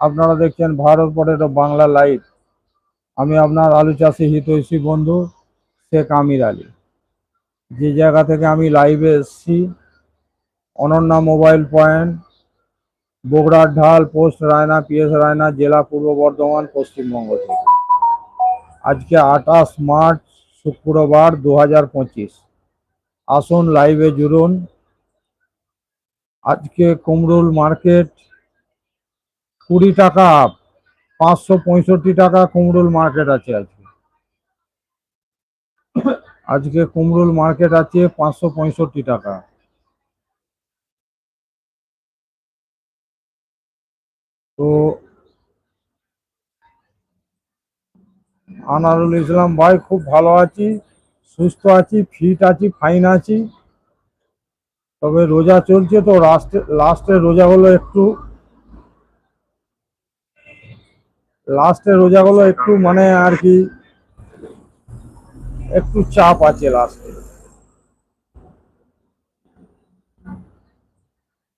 আপনারা দেখছেন Bharat potato Bangla live. আমি আপনার আলু চাষি হিতৈষী বন্ধু শেখ আমির আলী। যে জায়গা থেকে আমি লাইভে এসেছি, অনন্যা মোবাইল পয়েন্ট, বগুড়ার ঢাল, পোস্ট রায়না, পিএস রায়না, জেলা পূর্ব বর্ধমান, পশ্চিমবঙ্গ থেকে। আজকে আঠাশ মার্চ, শুক্রবার দু হাজার পঁচিশ। আসুন লাইভে জুড়ুন। আজকে কুমরুল মার্কেট কুড়ি টাকা আপ পাঁচশো পঁয়ষট্টি টাকা কুমরুল মার্কেট আছে আজকে। আজকে কুমরুল মার্কেট আছে পাঁচশো পঁয়ষট্টি টাকা। তো আনারুল ইসলাম ভাই, খুব ভালো আছি, সুস্থ আছি ফিট আছি ফাইন আছি। তবে রোজা চলছে তো লাস্টে লাস্টে রোজাগুলো একটু লাস্টে রোজাগুলো একটু মানে আর কি একটু চাপ আছে লাস্টে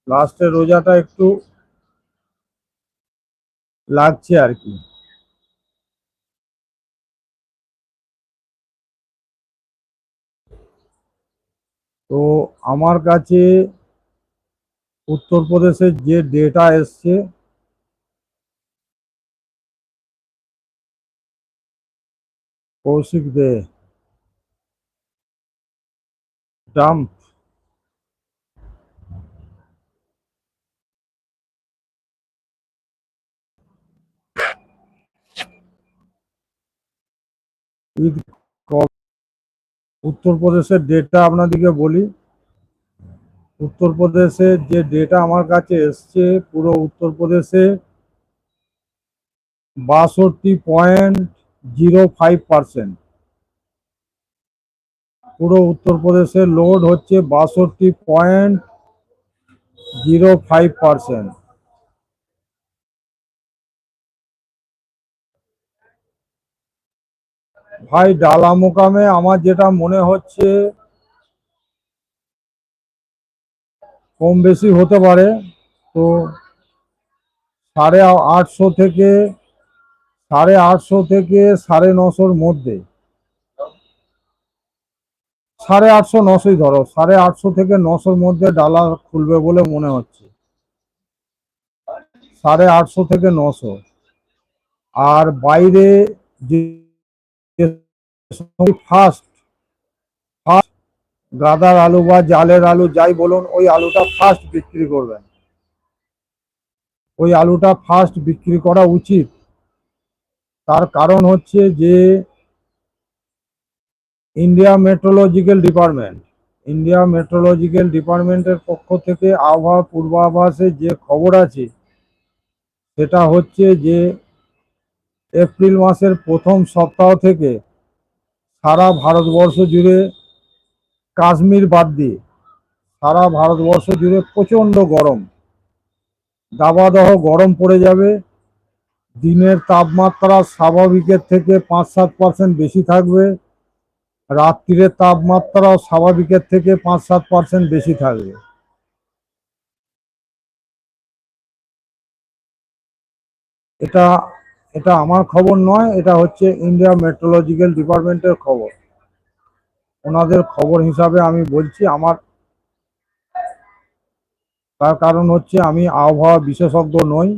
লাস্টে রোজাটা একটু লাগছে আর কি। তো আমার কাছে উত্তরপ্রদেশের যে ডেটা এসছে কৌশিক দে। ডাম্প। উত্তরপ্রদেশের ডেটটা আপনাদেরকে বলি। উত্তরপ্রদেশের যে ডেটা আমার কাছে এসছে, পুরো উত্তরপ্রদেশে বাষট্টি পয়েন্ট জিরো ফাইভ পার্সেন্ট। পুরো উত্তরপ্রদেশে লোড হচ্ছে বাষট্টি পয়েন্ট জিরো ফাইভ পার্সেন্ট। ভাই ডালা মোকামে আমার যেটা মনে হচ্ছে কম বেশি হতে পারে, তো সাড়ে আটশো থেকে সাড়ে আটশো থেকে সাড়ে নশোর মধ্যে। সাড়ে আটশো নশোই ধরো, সাড়ে আটশো থেকে নশোর মধ্যে ডালা খুলবে বলে মনে হচ্ছে। সাড়ে আটশো থেকে নশো। আর বাইরে যে ফার্স্ট ফার্স্ট গাদার আলু বা জালের আলু যাই বলুন, ওই আলুটা ফার্স্ট বিক্রি করবেন। ওই আলুটা ফার্স্ট বিক্রি করা উচিত। তার কারণ হচ্ছে যে India meteorological department India meteorological ডিপার্টমেন্টের পক্ষ থেকে আবহাওয়া পূর্বাভাসে যে খবর আছে, সেটা হচ্ছে যে এপ্রিল মাসের প্রথম সপ্তাহ থেকে সারা ভারতবর্ষ জুড়ে কাশ্মীর বাদ দিয়ে সারা ভারতবর্ষ জুড়ে প্রচণ্ড গরম, দাবাদহ গরম পড়ে যাবে। দিনের তাপমাত্রা স্বাভাবিকের থেকে পাঁচ সাত পার্সেন্ট বেশি থাকবে। রাত্রিরের তাপমাত্রাও স্বাভাবিকের থেকে পাঁচ সাত পার্সেন্ট বেশি থাকবে। এটা এটা আমার খবর নয়, এটা হচ্ছে ইন্ডিয়া মেট্রোলজিক্যাল ডিপার্টমেন্টের খবর। ওনাদের খবর হিসাবে আমি বলছি, আমার তার কারণ হচ্ছে আমি আবহাওয়া বিশেষজ্ঞ নই।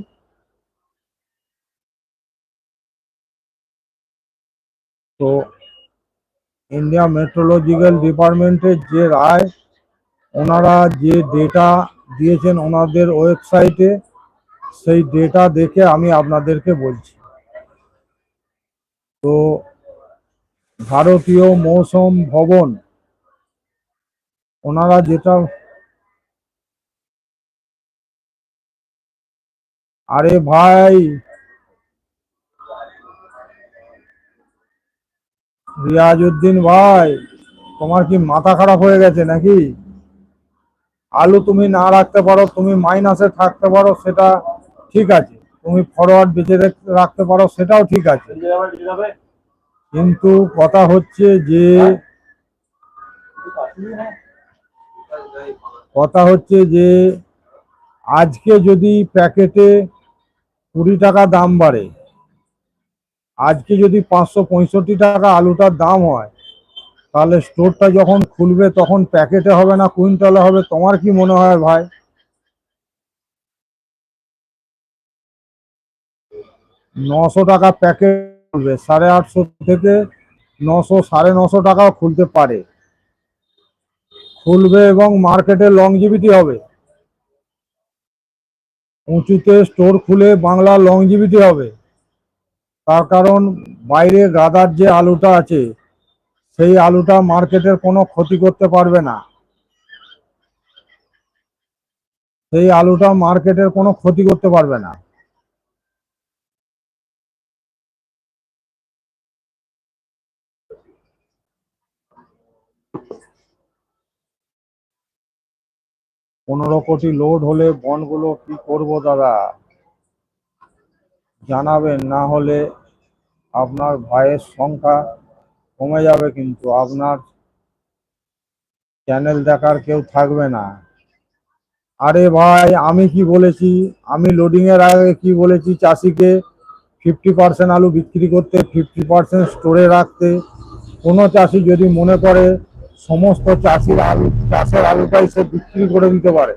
তো ইন্ডিয়া মেট্রোলজিক্যাল ডিপার্টমেন্টের যে রায়, ওনারা যে ডেটা দিয়েছেন ওনাদের ওয়েবসাইটে সেই ডেটা দেখে আমি আপনাদেরকে বলছি। তো ভারতীয় মৌসুম ভবন, ওনারা যেটা আরে ভাই রিয়াজউদ্দিন ভাই, তোমার কি মাথা খারাপ হয়ে গেছে নাকি? আলু তুমি না রাখতে পারো, তুমি মাইনাসে থাকতে পারো, সেটা ঠিক আছে। তুমি ফরওয়ার্ড বেঁচে রাখতে পারো, সেটাও ঠিক আছে। কিন্তু কথা হচ্ছে যে, কথা হচ্ছে যে, আজকে যদি প্যাকেটে কুড়ি টাকা দাম বাড়ে আজকে যদি পাঁচশো পঁয়ষট্টি টাকা আলুটার দাম হয়, তাহলে স্টোরটা যখন খুলবে তখন প্যাকেটে হবে না, কুইন্টালে হবে, তোমার কি মনে হয় ভাই? নশো টাকা প্যাকেট খুলবে, সাড়ে আটশো থেকে নশো, সাড়ে নশো টাকাও খুলতে পারে। খুলবে এবং মার্কেটে লংজিভিটি হবে। উঁচুতে স্টোর খুলে বাংলা লংজিভিটি হবে। তার কারণ বাইরে গাদার যে আলুটা আছে, সেই আলুটা মার্কেটের কোনো ক্ষতি করতে পারবে না। সেই আলুটা মার্কেটের কোনো ক্ষতি করতে পারবে না। পনেরো কোটি লোড হলে বন্ডগুলো কি করব দাদা? জানাবেন, না হলে আপনার ভাইয়ের সংখ্যা কমে যাবে কিন্তু আপনার চ্যানেল দেখার কেউ থাকবে না। আরে ভাই, আমি কি বলেছি? আমি লোডিং এর আগে কি বলেছি? চাষিকে ফিফটি পার্সেন্ট আলু বিক্রি করতে ফিফটি পার্সেন্ট স্টোরে রাখতে। কোনো চাষি যদি মনে করে, সমস্ত চাষির আলু, চাষের আলুটাই সে বিক্রি করে দিতে পারে।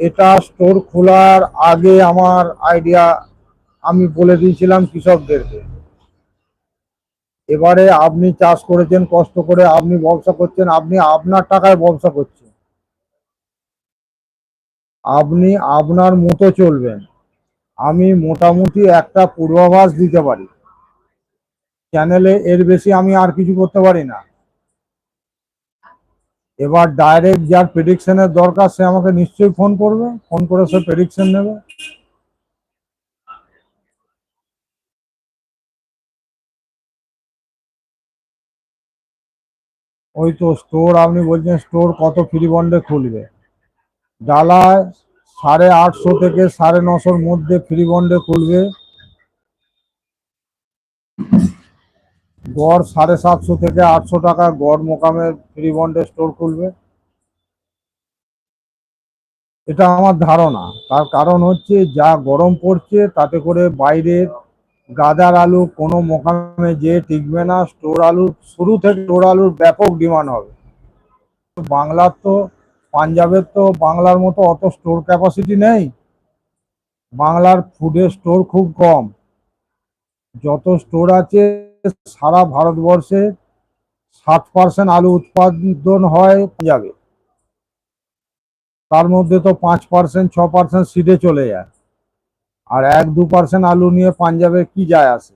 এটা স্টোর খোলার আগে আমার আইডিয়া আমি বলে দিয়েছিলাম কৃষকদেরকে। এবারে আপনি চাষ করেছেন, কষ্ট করে আপনি ব্যবসা করছেন, আপনি আপনার টাকায় ব্যবসা করছেন। আপনি আপনার মতো চলবেন। আমি মোটামুটি একটা পূর্বাভাস দিতে পারি। চ্যানেলে এর বেশি আমি আর কিছু করতে পারি না। এবার ডাইরেক্ট যার প্রেডিকশনের দরকার, সে আমাকে নিশ্চয়ই ফোন করবে। ফোন করে সে প্রেডিকশন নেবে। ওই তো স্টোর আপনি বলছেন স্টোর কত ফ্রি বন্ডে খুলবে? ডালায় সাড়ে আটশো থেকে সাড়ে নশোর মধ্যে ফ্রি বন্ডে খুলবে। গড় সাড়ে সাতশো থেকে আটশো টাকা গড় মোকামের ফ্রি বন্ডে স্টোর খুলবে। এটা আমার ধারণা। তার কারণ হচ্ছে যা গরম পড়ছে তাতে করে বাইরের গাদার আলু কোনো মোকামে যে টিকবে না, স্টোর আলু শুরু থেকে স্টোর আলুর ব্যাপক ডিমান্ড হবে। বাংলার তো, পাঞ্জাবের তো, বাংলার মতো অত স্টোর ক্যাপাসিটি নেই। বাংলার ফুডের স্টোর খুব কম। যত স্টোর আছে, সারা ভারতবর্ষে ষাট পার্সেন্ট আলু উৎপাদন হয় পাঞ্জাবে। তার মধ্যে তো পাঁচ পার্সেন্ট ছ পার্সেন্ট সিডে চলে যায়। আর এক দু পার্সেন্ট আলু নিয়ে পাঞ্জাবে কি যায় আসে?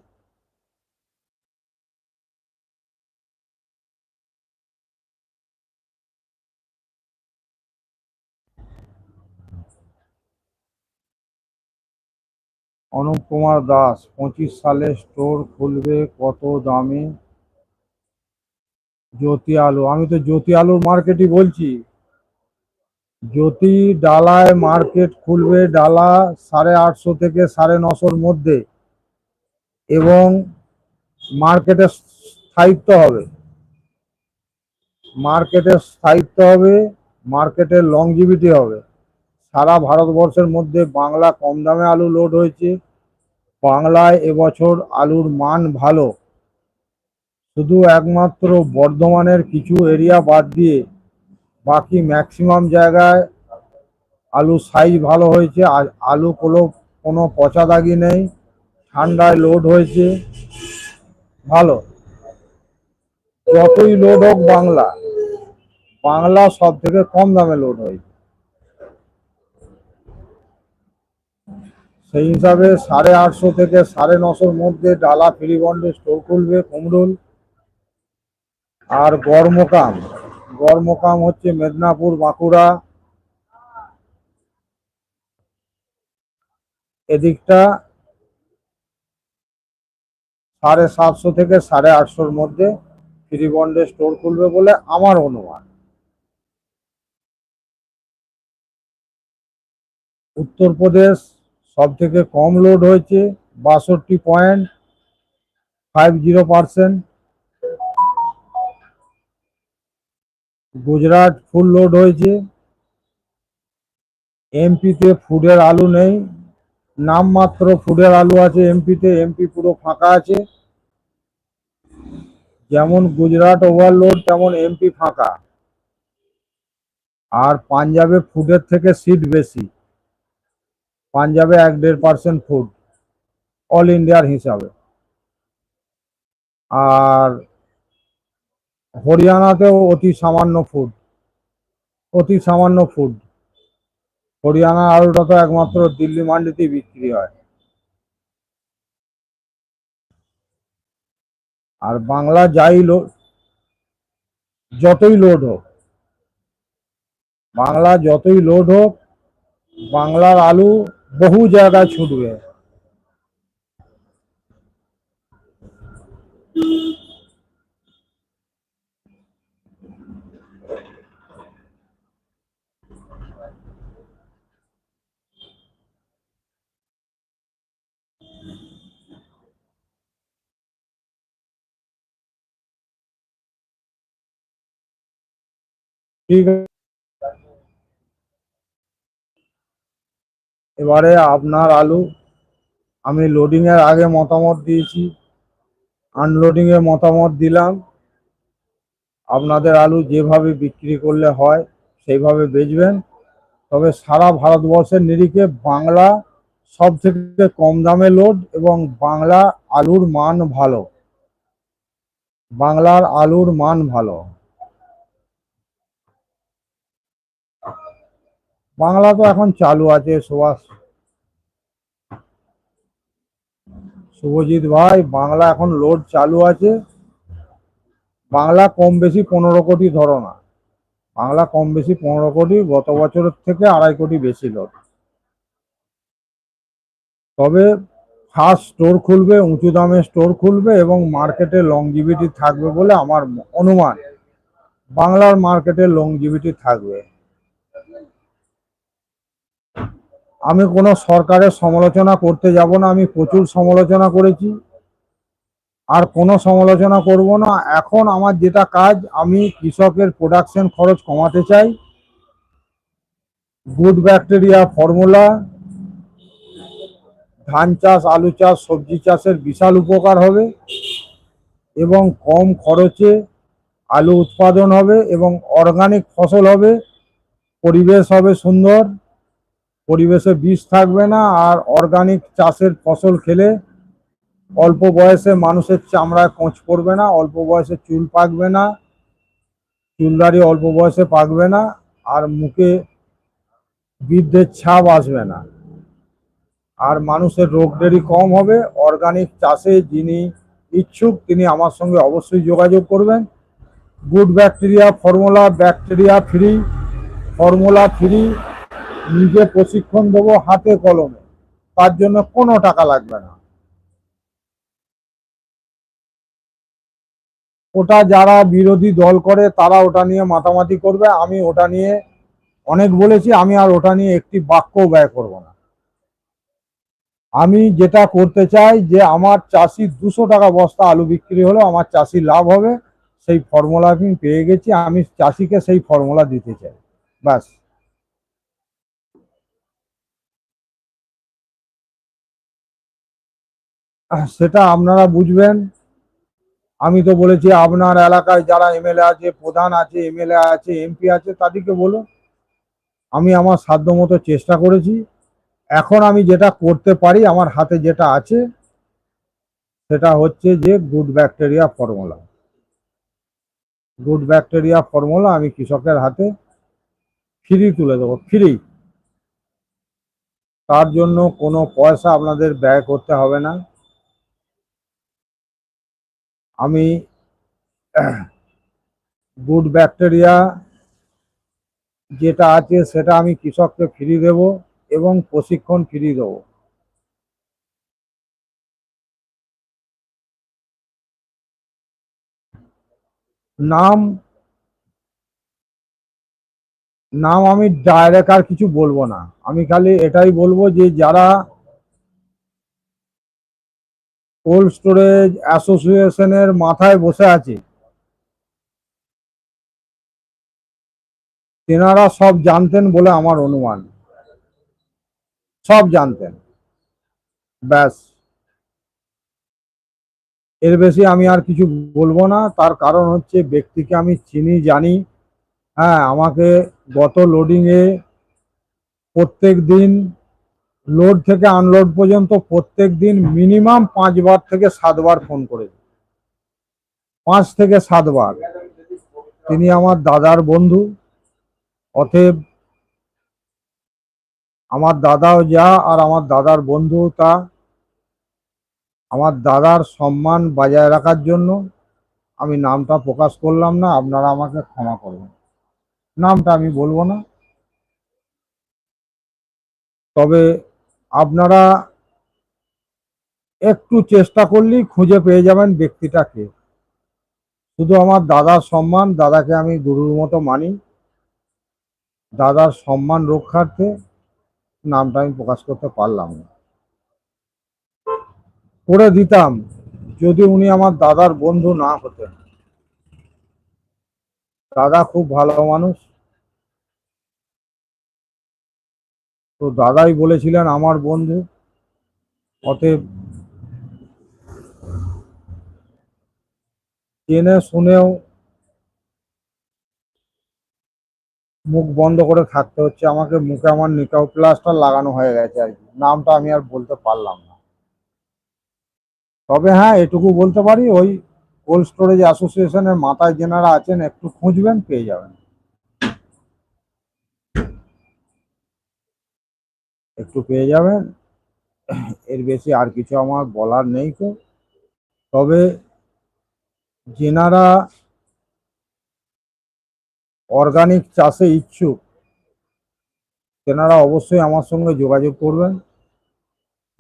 অনুপ কুমার দাস, পঁচিশ সালে স্টোর খুলবে কত দামে? জ্যোতি আলু, আমি তো জ্যোতি আলুর মার্কেটই বলছি। জ্যোতি ডালায় মার্কেট খুলবে ডালা সাড়ে আটশো থেকে সাড়ে নশোর মধ্যে, এবং মার্কেটে স্থায়িত্ব হবে। মার্কেটে স্থায়িত্ব হবে মার্কেটের লংজিভিটি হবে। সারা ভারতবর্ষের মধ্যে বাংলা কম দামে আলু লোড হয়েছে। বাংলায় এবছর আলুর মান ভালো। শুধু একমাত্র বর্ধমানের কিছু এরিয়া বাদ দিয়ে বাকি ম্যাক্সিমাম জায়গায় আলু সাইজ ভালো হয়েছে, আর আলু কোনো কোনো পচা দাগি নেই, ঠান্ডায় লোড হয়েছে, ভালো। যতই লোড হোক বাংলা বাংলা সব থেকে কম দামে লোড হয়েছে। সেই হিসাবে সাড়ে আটশো থেকে সাড়ে নশোর মধ্যে ডালা ফ্রি বন্ডে স্টোর খুলবে কুমরুল আর গড়মোকাম গড়মোকাম হচ্ছে মেদিনীপুর, বাঁকুড়া। এদিকটা সাড়ে সাতশো থেকে সাড়ে আটশোর মধ্যে ফ্রি বন্ডে স্টোর খুলবে বলে আমার অনুমান। উত্তরপ্রদেশ সব থেকে কম লোড হয়েছে, বাষট্টি point five zero percent. Gujarat full load হয়েছে। এমপিতে ফুডের আলু নেই। নামমাত্র ফুডের আলু আছে এমপিতে, এমপি পুরো ফাঁকা আছে। যেমন গুজরাট ওভারলোড, তেমন এমপি ফাঁকা। আর পাঞ্জাবে ফুডের থেকে সিট বেশি। পাঞ্জাবে এক দেড় পার্সেন্ট ফুড, অল ইন্ডিয়ার হিসাবে। আর হরিয়ানাতেও অতি সামান্য ফুড অতি সামান্য ফুড হরিয়ানা আলুটা তো একমাত্র দিল্লি মান্ডিতেই বিক্রি হয়। আর বাংলা যাই লোড যতই লোড হোক, বাংলা যতই লোড হোক, বাংলার আলু বহু জায়গায় ছুটবে। ঠিক এবারে আপনার আলু, আমি লোডিং এর আগে মতামত দিয়েছি। আনলোডিং এর মতামত দিলাম। আপনাদের আলু যেভাবে বিক্রি করলে হয়, সেইভাবে বেচবেন। তবে সারা ভারতবর্ষের নিরিখে বাংলা সব থেকে কম দামে লোড এবং বাংলা আলুর মান ভালো। বাংলার আলুর মান ভালো। বাংলা তো এখন চালু আছে, সুভাষ। শুভজিৎ ভাই, বাংলা এখন লোড চালু আছে। বাংলা কম বেশি পনেরো কোটি ধরো না। বাংলা কম বেশি পনেরো কোটি, গত বছরের থেকে আড়াই কোটি বেশি লোড তবে ফার্স্ট স্টোর খুলবে, উঁচু দামে স্টোর খুলবে এবং মার্কেটে লংজিভিটি থাকবে বলে আমার অনুমান। বাংলার মার্কেটে লংজিভিটি থাকবে। আমি কোনো সরকারের সমালোচনা করতে যাব না, আমি প্রচুর সমালোচনা করেছি। আর কোনো সমালোচনা করব না। এখন আমার যেটা কাজ, আমি কৃষকের প্রোডাকশন খরচ কমাতে চাই। গুড ব্যাকটেরিয়া ফর্মুলা ধান চাষ, আলু চাষ, সবজি চাষের বিশাল উপকার হবে এবং কম খরচে আলু উৎপাদন হবে এবং অর্গানিক ফসল হবে, পরিবেশ হবে সুন্দর। পরিবেশে বিষ থাকবে না আর অর্গানিক চাষের ফসল খেলে অল্প বয়সে মানুষের চামড়ায় কোঁচ পড়বে না, অল্প বয়সে চুল পাকবে না চুলদারি অল্প বয়সে পাকবে না আর মুখে বৃদ্ধের ছাপ আসবে না। আর মানুষের রোগ দেরি কম হবে অর্গানিক চাষে যিনি ইচ্ছুক তিনি আমার সঙ্গে অবশ্যই যোগাযোগ করবেন। Good bacteria formula bacteria free formula free নিজে প্রশিক্ষণ দেবো হাতে কলমে। তার জন্য কোনো টাকা লাগবে না। ওটা যারা বিরোধী দল করে, তারা ওটা নিয়ে মাতামাতি করবে। আমি ওটা নিয়ে অনেক বলেছি, আমি আর ওটা নিয়ে একটি বাক্য ব্যয় করব না। আমি যেটা করতে চাই যে, আমার চাষি দুশো টাকা বস্তা আলু বিক্রি হলো, আমার চাষি লাভ হবে। সেই ফর্মুলা আমি পেয়ে গেছি, আমি চাষিকে সেই ফর্মুলা দিতে চাই। ব্যাস। সেটা আপনারা বুঝবেন। আমি তো বলেছি, আপনার এলাকায় যারা এমএলএ আছে, প্রধান আছে, এমএলএ আছে, এমপি আছে, তাদেরকে বলুন। আমি আমার সাধ্যমতো চেষ্টা করেছি। এখন আমি যেটা করতে পারি, আমার হাতে যেটা আছে, সেটা হচ্ছে যে good bacteria formula. Good bacteria formula আমি কৃষকের হাতে ফ্রি তুলে দেবো, ফ্রি। তার জন্য কোনো পয়সা আপনাদের ব্যয় করতে হবে না। আমি গুড ব্যাকটেরিয়া যেটা আছে সেটা আমি কৃষককে ফ্রি দেব এবং প্রশিক্ষণ ফ্রি দেবো। নাম নাম আমি ডাইরেক্ট আর কিছু বলব না। আমি খালি এটাই বলব যে যারা কোল্ড স্টোরেজ অ্যাসোসিয়েশনের মাথায় বসে আছে। তেনারা সব জানতেন বলে আমার অনুমান। সব জানতেন। ব্যাস। এর বেশি আমি আর কিছু বলব না। তার কারণ হচ্ছে ব্যক্তিকে আমি চিনি, জানি। হ্যাঁ আমাকে গত লোডিংয়ে প্রত্যেক দিন লোড থেকে আনলোড পর্যন্ত প্রত্যেক দিন মিনিমাম পাঁচবার থেকে সাতবার ফোন করেছে। পাঁচ থেকে সাতবার। তিনি আমার দাদার বন্ধু। অতএব আমার দাদাও যা আর আমার দাদার বন্ধু তা। আমার দাদার সম্মান বজায় রাখার জন্য আমি নামটা প্রকাশ করলাম না, আপনারা আমাকে ক্ষমা করবেন। নামটা আমি বলব না। তবে আপনারা একটু চেষ্টা করলেই খুঁজে পেয়ে যাবেন ব্যক্তিটাকে। শুধু আমার দাদার সম্মান, দাদাকে আমি গুরুর মতো মানি। দাদার সম্মান রক্ষার্থে নামটা আমি প্রকাশ করতে পারলাম না। করে দিতাম, যদি উনি আমার দাদার বন্ধু না হতেন। দাদা খুব ভালো মানুষ। তো দাদাই বলেছিলেন আমার বন্ধু, অতএব জেনে শুনেও মুখ বন্ধ করে থাকতে হচ্ছে। আমাকে মুখে আমার নিকাও প্লাস্টার লাগানো হয়ে গেছে আর কি। নামটা আমি আর বলতে পারলাম না। তবে হ্যাঁ এটুকু বলতে পারি, ওই কোল্ড স্টোরেজ অ্যাসোসিয়েশনের মাথায় যেনারা আছেন, একটু খুঁজবেন, পেয়ে যাবেন। একটু পেয়ে যাবেন। এর বেশি আর কিছু আমার বলার নেই তো। তবে যেনারা অর্গানিক চাষে ইচ্ছুক, তেনারা অবশ্যই আমার সঙ্গে যোগাযোগ করবেন।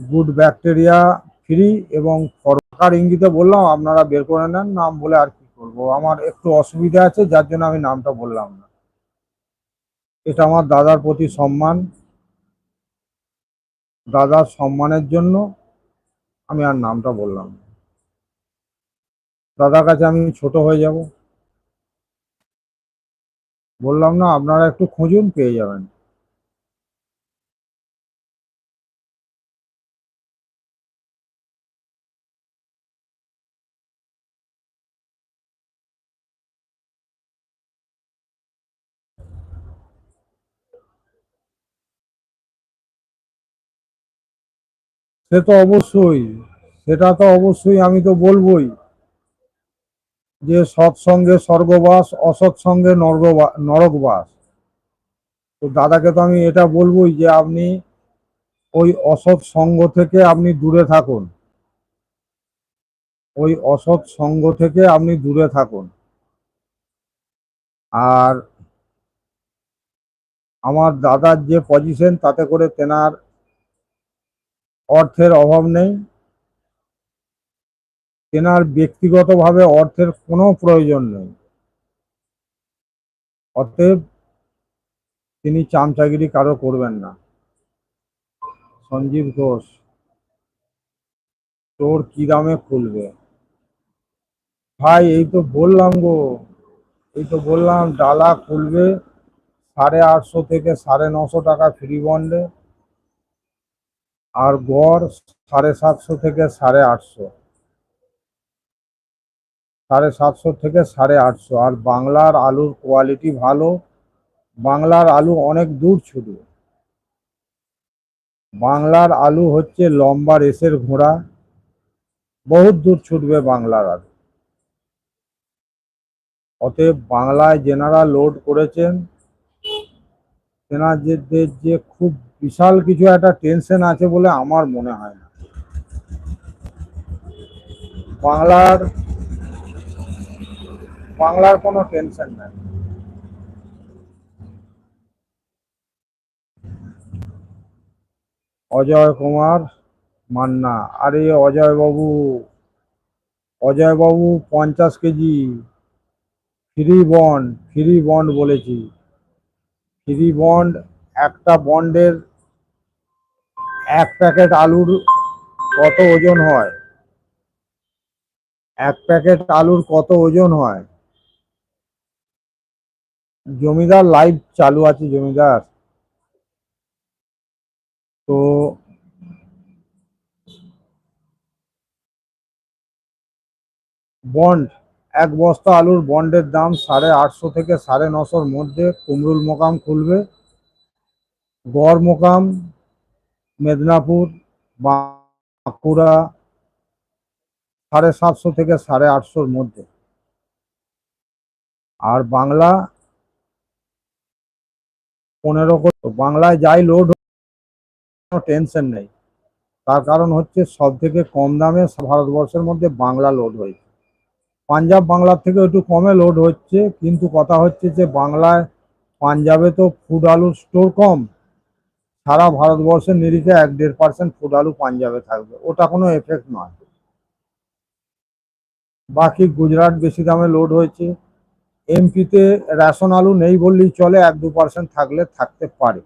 গুড ব্যাকটেরিয়া ফ্রি এবং সরকার ইঙ্গিতে বললাম, আপনারা বের করে নেন, নাম বলে আর কি করব। আমার একটু অসুবিধা আছে, যার জন্য আমি নামটা বললাম না। এটা আমার দাদার প্রতি সম্মান। দাদার সম্মানের জন্য আমি আর নামটা বললাম দাদার কাছে আমি ছোট হয়ে যাব। বললাম, না, আপনারা একটু খুঁজুন, পেয়ে যাবেন। সে তো অবশ্যই, সেটা তো অবশ্যই আমি তো বলবোই যে সৎসঙ্গে স্বর্গবাস, অসৎসঙ্গে নরকবা- নরকবাস। তো দাদাকে তো আমি এটা বলবোই যে আপনি ওই অসৎ সঙ্গ থেকে আপনি দূরে থাকুন। ওই অসৎ সঙ্গ থেকে আপনি দূরে থাকুন। আর আমার দাদার যে পজিশন তাতে করে তেনার অর্থের অভাব নেই। তেনার ব্যক্তিগতভাবে অর্থের কোনো প্রয়োজন নেই। অতএব তিনি চামচাগিরি কারও করবেন না। সঞ্জীব ঘোষ, তোর কি দামে খুলবে? ভাই, এই তো বললাম গো, এই তো বললাম, ডালা খুলবে সাড়ে আটশো থেকে সাড়ে নশো টাকা ফ্রি বন্ডে আর গড় সাড়ে সাতশো থেকে সাড়ে আটশো। সাড়ে সাতশো থেকে সাড়ে আটশো। আর বাংলার আলুর কোয়ালিটি ভালো। বাংলার আলু অনেক দূর ছুটবে বাংলার আলু হচ্ছে লম্বা রেসের ঘোড়া। বহুত দূর ছুটবে বাংলার আলু। অতএব বাংলায় যেনারা লোড করেছেন, তেনাদের যে খুব বিশাল কিছু একটা টেনশন আছে বলে আমার মনে হয় না। বাংলার বাংলার কোনো টেনশন নাই। অজয় কুমার মান্না, আরে অজয় বাবু অজয় বাবু পঞ্চাশ KG free bond free bond বলেছি। ফ্রি বন্ড একটা বন্ডের এক প্যাকেট আলুর কত ওজন হয়? এক প্যাকেট আলুর কত ওজন হয়? জমিদার, লাইভ চালু আছে জমিদার। তো বন্ড, এক বস্তা আলুর বন্ডের দাম সাড়ে আটশো থেকে সাড়ে নশোর মধ্যে কুমরুল মোকাম খুলবে। গড় মোকাম মেদিনীপুর, বাঁকুড়া, সাড়ে সাতশো থেকে সাড়ে আটশোর মধ্যে। আর বাংলা পনেরো বাংলায় যাই লোড কোনো টেনশন নেই। তার কারণ হচ্ছে সব থেকে কম দামে ভারতবর্ষের মধ্যে বাংলা লোড হয়েছে। পাঞ্জাব বাংলার থেকে একটু কমে লোড হচ্ছে, কিন্তু কথা হচ্ছে যে বাংলায় পাঞ্জাবে তো ফুড আলুর স্টোর কম। সারা ভারতবর্ষের নিরিখে এক দেড় পার্সেন্ট ফুড আলু পাঞ্জাবে থাকবে। ওটা কোনো এফেক্ট নয়। বাকি গুজরাট বেশি দামে লোড হয়েছে। এমপিতে রেশন আলু নেই বললেই চলে, এক দু পার্সেন্ট থাকলে থাকতে পারে।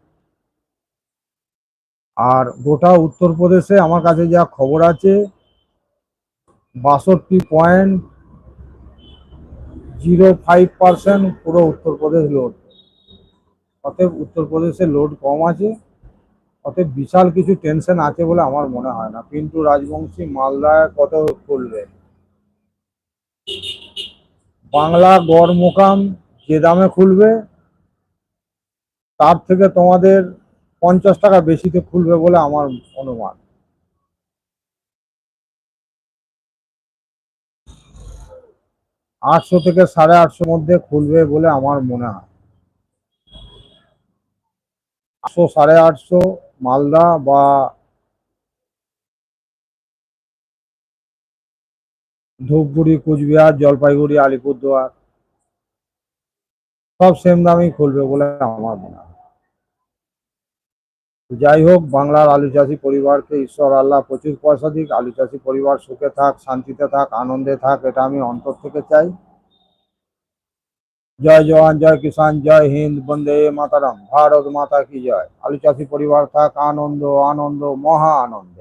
আর গোটা উত্তরপ্রদেশে আমার কাছে যা খবর আছে, বাষট্টি পয়েন্ট জিরো ফাইভ পার্সেন্ট পুরো উত্তরপ্রদেশ লোড অতএব উত্তরপ্রদেশে লোড কম আছে। অতএব বিশাল কিছু টেনশন আছে বলে আমার মনে হয় না। পিন্টু রাজবংশী মালদায় কত করবে? বাংলা গড় মোকাম যে দামে খুলবে, তার থেকে তোমাদের পঞ্চাশ টাকা বেশিতে খুলবে বলে আমার অনুমান। আটশো থেকে সাড়ে আটশোর মধ্যে খুলবে বলে আমার মনে হয়। আটশো সাড়ে আটশো মালদা বা ধূপগুড়ি, কুচবিহার, জলপাইগুড়ি, আলিপুরদুয়ার, সব সেম দামেই খুলবে বলে আমার মনে হয়। যাই হোক, বাংলার আলু চাষি পরিবারকে ঈশ্বর আল্লাহ প্রচুর পয়সা দিক, আলু চাষি পরিবার সুখে থাক, শান্তিতে থাক, আনন্দে থাক, এটা আমি অন্তর থেকে চাই। জয় জওয়ান জয় কিষান জয় হিন্দ বন্দে মাতারাম ভারত মাতা কি জয় আলু চাষি পরিবার থাক আনন্দ আনন্দ মহা আনন্দ